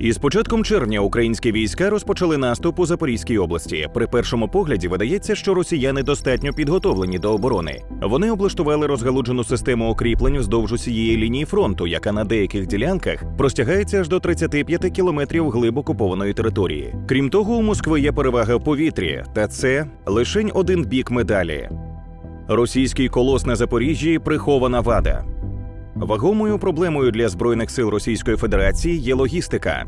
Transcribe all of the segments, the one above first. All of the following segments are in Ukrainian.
Із початком червня українські війська розпочали наступ у Запорізькій області. При першому погляді видається, що росіяни достатньо підготовлені до оборони. Вони облаштували розгалуджену систему укріплень вздовж усієї лінії фронту, яка на деяких ділянках простягається аж до 35 кілометрів глиб окупованої території. Крім того, у Москви є перевага в повітрі, та це лишень один бік медалі. Російський колос на Запоріжжі прихована вада. Вагомою проблемою для збройних сил Російської Федерації є логістика.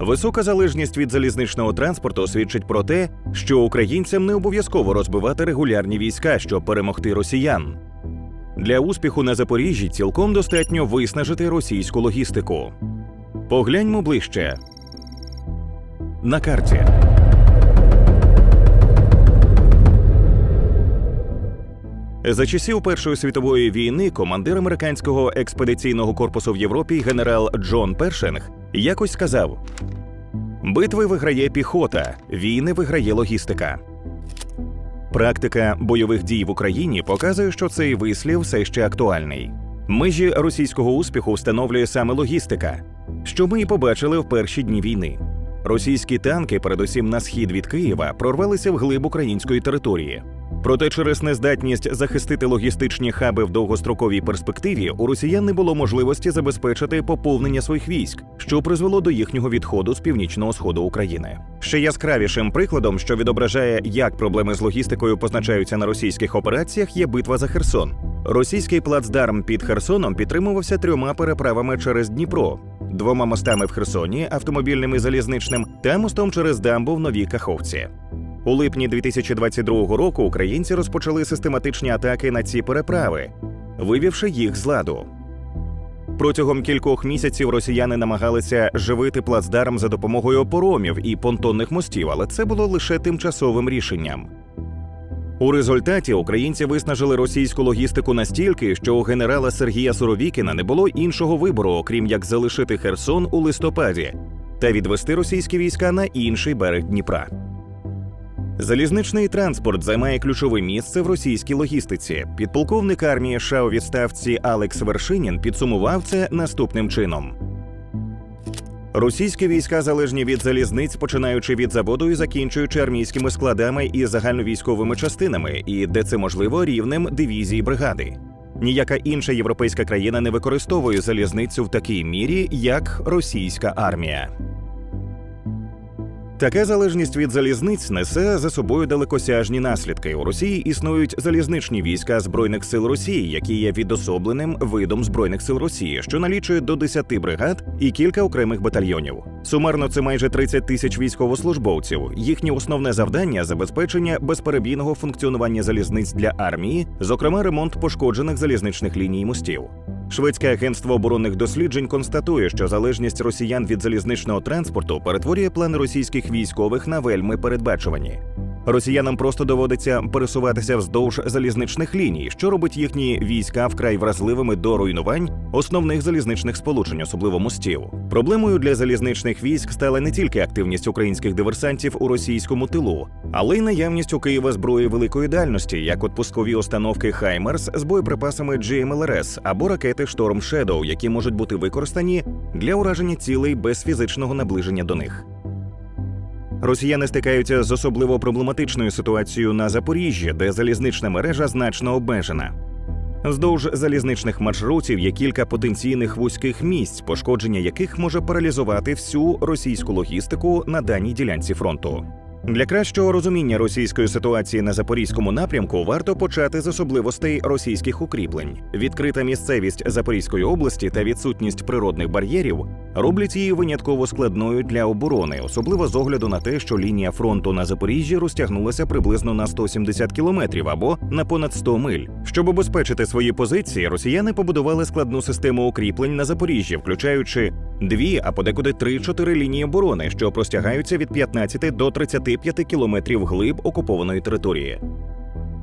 Висока залежність від залізничного транспорту свідчить про те, що українцям не обов'язково розбивати регулярні війська, щоб перемогти росіян. Для успіху на Запоріжжі цілком достатньо виснажити російську логістику. Погляньмо ближче. На карті. За часів Першої світової війни командир американського експедиційного корпусу в Європі генерал Джон Першинг якось сказав: Битви виграє піхота, війни виграє логістика. Практика бойових дій в Україні показує, що цей вислів все ще актуальний. Межі російського успіху встановлює саме логістика, що ми і побачили в перші дні війни. Російські танки, передусім на схід від Києва, прорвалися в глиб української території. Проте через нездатність захистити логістичні хаби в довгостроковій перспективі у росіян не було можливості забезпечити поповнення своїх військ, що призвело до їхнього відходу з північного сходу України. Ще яскравішим прикладом, що відображає, як проблеми з логістикою позначаються на російських операціях, є битва за Херсон. Російський плацдарм під Херсоном підтримувався трьома переправами через Дніпро, двома мостами в Херсоні, автомобільним і залізничним, та мостом через дамбу в Новій Каховці. У липні 2022 року українці розпочали систематичні атаки на ці переправи, вивівши їх з ладу. Протягом кількох місяців росіяни намагалися живити плацдарм за допомогою опоромів і понтонних мостів, але це було лише тимчасовим рішенням. У результаті українці виснажили російську логістику настільки, що у генерала Сергія Суровікіна не було іншого вибору, окрім як залишити Херсон у листопаді та відвести російські війська на інший берег Дніпра. Залізничний транспорт займає ключове місце в російській логістиці. Підполковник армії США у відставці Алекс Вершинін підсумував це наступним чином. Російські війська залежні від залізниць, починаючи від заводу і закінчуючи армійськими складами і загальновійськовими частинами, і де це можливо рівнем дивізії бригади. Ніяка інша європейська країна не використовує залізницю в такій мірі, як російська армія. Така залежність від залізниць несе за собою далекосяжні наслідки. У Росії існують залізничні війська збройних сил Росії, які є відособленим видом збройних сил Росії, що налічує до 10 бригад і кілька окремих батальйонів. Сумарно це майже 30 тисяч військовослужбовців. Їхнє основне завдання забезпечення безперебійного функціонування залізниць для армії, зокрема ремонт пошкоджених залізничних ліній мостів. Шведське агентство оборонних досліджень констатує, що залежність росіян від залізничного транспорту перетворює плани російських військових на вельми передбачувані. Росіянам просто доводиться пересуватися вздовж залізничних ліній, що робить їхні війська вкрай вразливими до руйнувань основних залізничних сполучень, особливо мостів. Проблемою для залізничних військ стала не тільки активність українських диверсантів у російському тилу, але й наявність у Києва зброї великої дальності, як от пускові установки Хаймерс з боєприпасами GMLRS або ракети Шторм Shadow, які можуть бути використані для ураження цілей без фізичного наближення до них. Росіяни стикаються з особливо проблематичною ситуацією на Запоріжжі, де залізнична мережа значно обмежена. Вздовж залізничних маршрутів є кілька потенційних вузьких місць, пошкодження яких може паралізувати всю російську логістику на даній ділянці фронту. Для кращого розуміння російської ситуації на запорізькому напрямку варто почати з особливостей російських укріплень. Відкрита місцевість Запорізької області та відсутність природних бар'єрів роблять її винятково складною для оборони, особливо з огляду на те, що лінія фронту на Запоріжжі розтягнулася приблизно на 170 кілометрів або на понад 100 миль. Щоб обезпечити свої позиції, росіяни побудували складну систему укріплень на Запоріжжі, включаючи дві, а подекуди три-чотири лінії оборони, що простягаються від 15 до 35 кілометрів глиб окупованої території.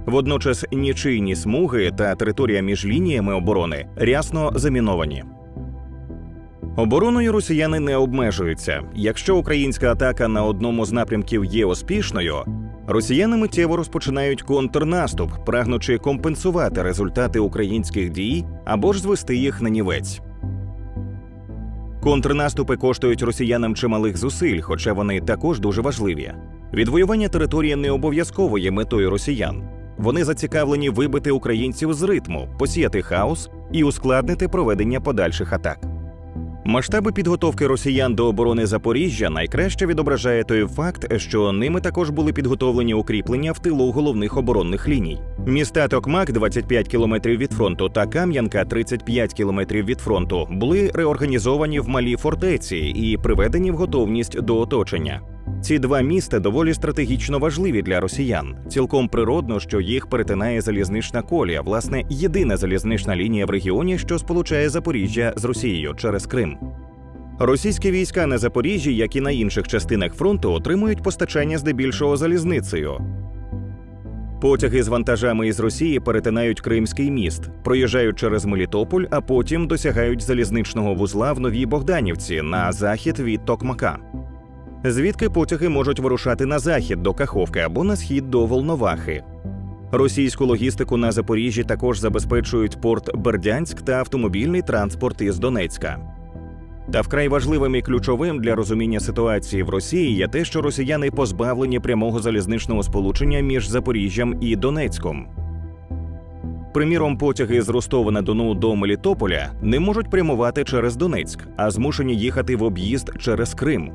Водночас нічийні смуги та територія між лініями оборони рясно заміновані. Обороною росіяни не обмежуються. Якщо українська атака на одному з напрямків є успішною, росіяни миттєво розпочинають контрнаступ, прагнучи компенсувати результати українських дій або ж звести їх на нівець. Контрнаступи коштують росіянам чималих зусиль, хоча вони також дуже важливі. Відвоювання території не обов'язково є метою росіян. Вони зацікавлені вибити українців з ритму, посіяти хаос і ускладнити проведення подальших атак. Масштаби підготовки росіян до оборони Запоріжжя найкраще відображає той факт, що ними також були підготовлені укріплення в тилу головних оборонних ліній. Міста Токмак, 25 кілометрів від фронту, та Кам'янка, 35 кілометрів від фронту, були реорганізовані в малі фортеці і приведені в готовність до оточення. Ці два міста доволі стратегічно важливі для росіян. Цілком природно, що їх перетинає залізнична колія, власне, єдина залізнична лінія в регіоні, що сполучає Запоріжжя з Росією через Крим. Російські війська на Запоріжжі, як і на інших частинах фронту, отримують постачання здебільшого залізницею. Потяги з вантажами із Росії перетинають Кримський міст, проїжджають через Мелітополь, а потім досягають залізничного вузла в Новій Богданівці на захід від Токмака. Звідки потяги можуть вирушати на захід до Каховки або на схід до Волновахи. Російську логістику на Запоріжжі також забезпечують порт Бердянськ та автомобільний транспорт із Донецька. Та вкрай важливим і ключовим для розуміння ситуації в Росії є те, що росіяни позбавлені прямого залізничного сполучення між Запоріжжям і Донецьком. Приміром, потяги з Ростова на Дону до Мелітополя не можуть прямувати через Донецьк, а змушені їхати в об'їзд через Крим.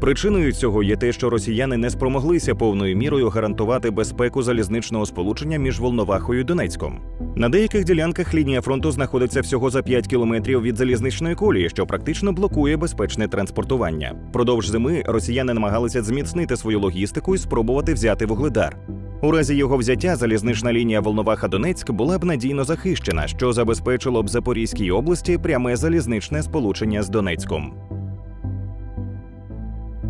Причиною цього є те, що росіяни не спромоглися повною мірою гарантувати безпеку залізничного сполучення між Волновахою і Донецьком. На деяких ділянках лінія фронту знаходиться всього за 5 кілометрів від залізничної колії, що практично блокує безпечне транспортування. Продовж зими росіяни намагалися зміцнити свою логістику і спробувати взяти вугледар. У разі його взяття залізнична лінія Волноваха Донецьк була б надійно захищена, що забезпечило б Запорізькій області пряме залізничне сполучення з Донецьком.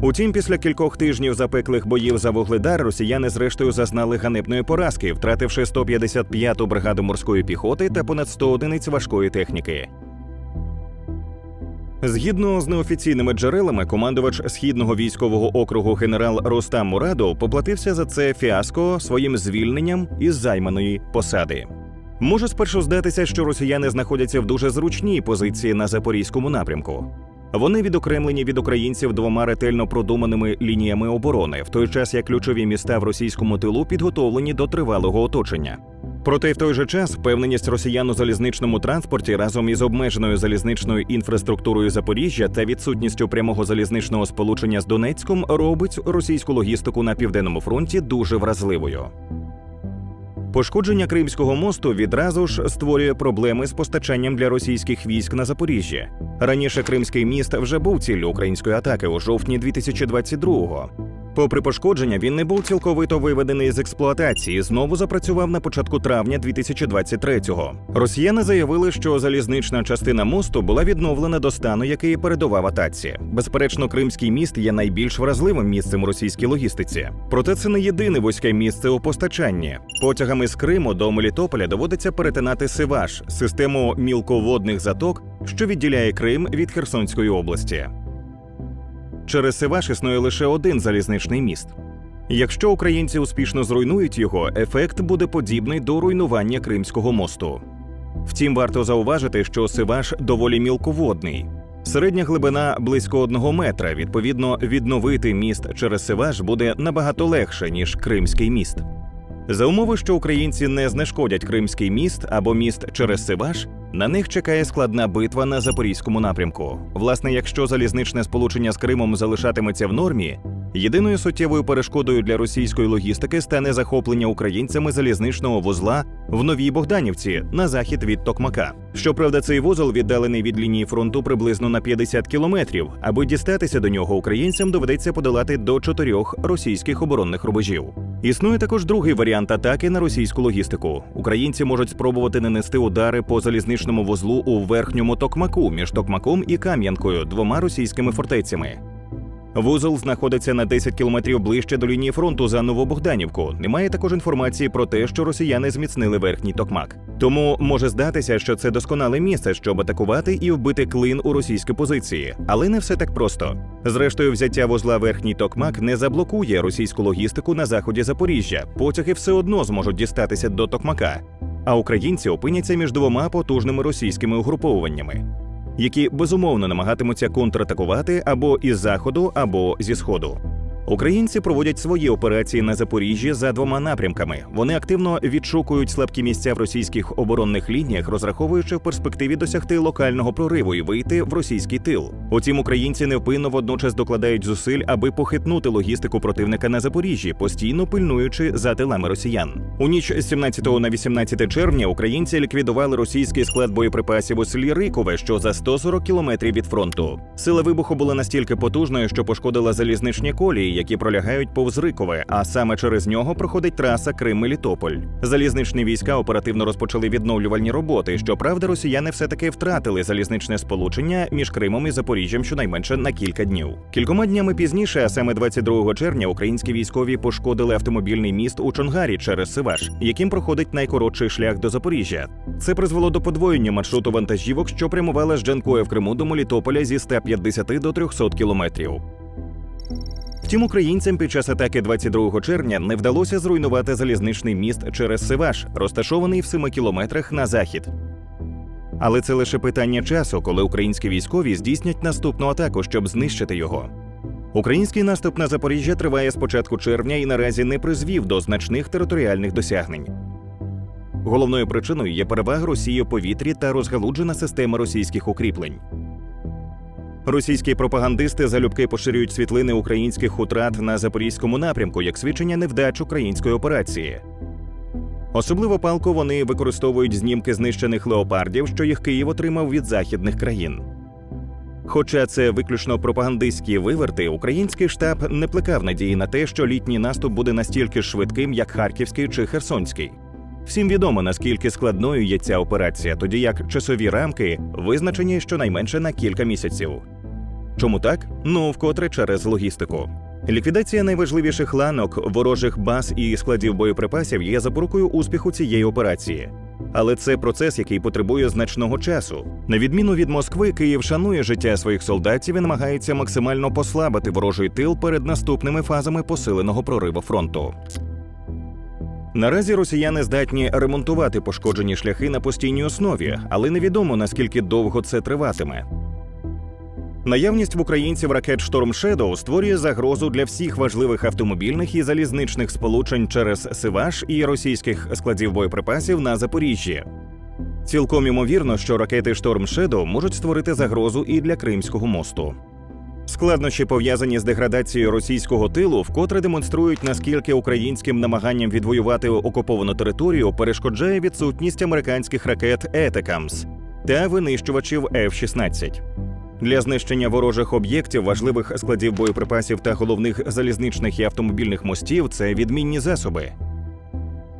Утім, після кількох тижнів запеклих боїв за вугледар росіяни зрештою зазнали ганебної поразки, втративши 155-ту бригаду морської піхоти та понад 100 одиниць важкої техніки. Згідно з неофіційними джерелами, командувач східного військового округу генерал Рустам Мурадов поплатився за це фіаско своїм звільненням із займаної посади. Може спершу здатися, що росіяни знаходяться в дуже зручній позиції на запорізькому напрямку. Вони відокремлені від українців двома ретельно продуманими лініями оборони, в той час як ключові міста в російському тилу підготовлені до тривалого оточення. Проте в той же час впевненість росіян у залізничному транспорті разом із обмеженою залізничною інфраструктурою Запоріжжя та відсутністю прямого залізничного сполучення з Донецьком робить російську логістику на південному фронті дуже вразливою. Пошкодження Кримського мосту відразу ж створює проблеми з постачанням для російських військ на Запоріжжя. Раніше Кримський міст вже був ціллю української атаки у жовтні 2022-го. Попри пошкодження, він не був цілковито виведений з експлуатації. Знову запрацював на початку травня 2023-го. Росіяни заявили, що залізнична частина мосту була відновлена до стану, який передував атаці. Безперечно, Кримський міст є найбільш вразливим місцем російській логістиці. Проте це не єдине вузьке місце у постачанні. Потягами з Криму до Мелітополя доводиться перетинати Сиваш, систему мілководних заток, що відділяє Крим від Херсонської області. Через Сиваш існує лише один залізничний міст. Якщо українці успішно зруйнують його, ефект буде подібний до руйнування Кримського мосту. Втім, варто зауважити, що Сиваш доволі мілководний. Середня глибина близько одного метра. Відповідно, відновити міст через Сиваш буде набагато легше ніж Кримський міст. За умови, що українці не знешкодять Кримський міст або міст через Сиваш, на них чекає складна битва на запорізькому напрямку. Власне, якщо залізничне сполучення з Кримом залишатиметься в нормі, єдиною суттєвою перешкодою для російської логістики стане захоплення українцями залізничного вузла в Новій Богданівці на захід від Токмака. Щоправда, цей вузол віддалений від лінії фронту приблизно на 50 кілометрів. Аби дістатися до нього, українцям доведеться подолати до чотирьох російських оборонних рубежів. Існує також другий варіант атаки на російську логістику. Українці можуть спробувати нанести удари по залізничному вузлу у верхньому Токмаку між Токмаком і Кам'янкою, двома російськими фортецями. Вузол знаходиться на 10 кілометрів ближче до лінії фронту за Новобогданівку. Немає також інформації про те, що росіяни зміцнили верхній токмак. Тому може здатися, що це досконале місце, щоб атакувати і вбити клин у російські позиції, але не все так просто. Зрештою, взяття вузла верхній токмак не заблокує російську логістику на заході Запоріжжя. Потяги все одно зможуть дістатися до токмака, а українці опиняться між двома потужними російськими угруповуваннями. Які безумовно намагатимуться контратакувати або із заходу, або зі сходу. Українці проводять свої операції на Запоріжжі за двома напрямками. Вони активно відшукують слабкі місця в російських оборонних лініях, розраховуючи в перспективі досягти локального прориву і вийти в російський тил. Утім, українці невпинно водночас докладають зусиль, аби похитнути логістику противника на Запоріжжі, постійно пильнуючи за тилами росіян. У ніч з 17 на 18 червня українці ліквідували російський склад боєприпасів у селі Рикове, що за 140 кілометрів від фронту. Сила вибуху була настільки потужною, що пошкодила залізничні колії, які пролягають повз Рикове, а саме через нього проходить траса Крим-Мелітополь. Залізничні війська оперативно розпочали відновлювальні роботи. Щоправда, росіяни все-таки втратили залізничне сполучення між Кримом і Запоріжжям щонайменше на кілька днів. Кількома днями пізніше, а саме 22 червня, українські військові пошкодили автомобільний міст у Чонгарі через Сиваш, яким проходить найкоротший шлях до Запоріжжя. Це призвело до подвоєння маршруту вантажівок, що прямували з Джанкоя в Криму до Мелітополя зі 150 до 300 кілометрів. Втім, українцям під час атаки 22 червня не вдалося зруйнувати залізничний міст через Сиваш, розташований в 7 кілометрах на захід. Але це лише питання часу, коли українські військові здійснять наступну атаку, щоб знищити його. Український наступ на Запоріжжя триває з початку червня і наразі не призвів до значних територіальних досягнень. Головною причиною є перевага Росії у повітрі та розгалуджена система російських укріплень. Російські пропагандисти залюбки поширюють світлини українських утрат на запорізькому напрямку як свідчення невдач української операції. Особливо палко вони використовують знімки знищених леопардів, що їх Київ отримав від західних країн. Хоча це виключно пропагандистські виверти, український штаб не плекав надії на те, що літній наступ буде настільки швидким, як Харківський чи Херсонський. Всім відомо наскільки складною є ця операція, тоді як часові рамки визначені щонайменше на кілька місяців. Чому так? Ну вкотре через логістику. Ліквідація найважливіших ланок, ворожих баз і складів боєприпасів є запорукою успіху цієї операції. Але це процес, який потребує значного часу. На відміну від Москви, Київ шанує життя своїх солдатів і намагається максимально послабити ворожий тил перед наступними фазами посиленого прориву фронту. Наразі росіяни здатні ремонтувати пошкоджені шляхи на постійній основі, але невідомо наскільки довго це триватиме. Наявність в українців ракет Шторм Shadow створює загрозу для всіх важливих автомобільних і залізничних сполучень через Сиваш і російських складів боєприпасів на Запоріжжі. Цілком імовірно, що ракети Шторм Shadow можуть створити загрозу і для Кримського мосту. Складнощі пов'язані з деградацією російського тилу, вкотре демонструють наскільки українським намаганням відвоювати окуповану територію перешкоджає відсутність американських ракет Етекамс та винищувачів F-16. Для знищення ворожих об'єктів, важливих складів боєприпасів та головних залізничних і автомобільних мостів це відмінні засоби.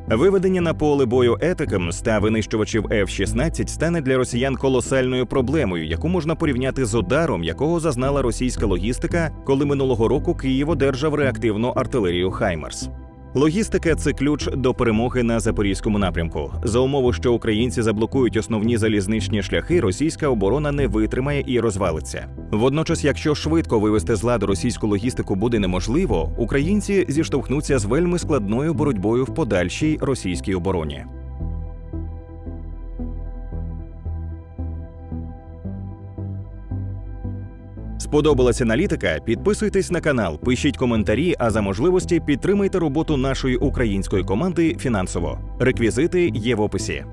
Виведення на поле бою етикам та винищувачів F-16 стане для росіян колосальною проблемою, яку можна порівняти з ударом, якого зазнала російська логістика, коли минулого року Київ одержав реактивну артилерію Хаймерс. Логістика це ключ до перемоги на запорізькому напрямку. За умови, що українці заблокують основні залізничні шляхи, російська оборона не витримає і розвалиться. Водночас, якщо швидко вивести з ладу російську логістику буде неможливо, українці зіштовхнуться з вельми складною боротьбою в подальшій російській обороні. Сподобалася аналітика? Підписуйтесь на канал, пишіть коментарі, а за можливості підтримайте роботу нашої української команди фінансово. Реквізити є в описі.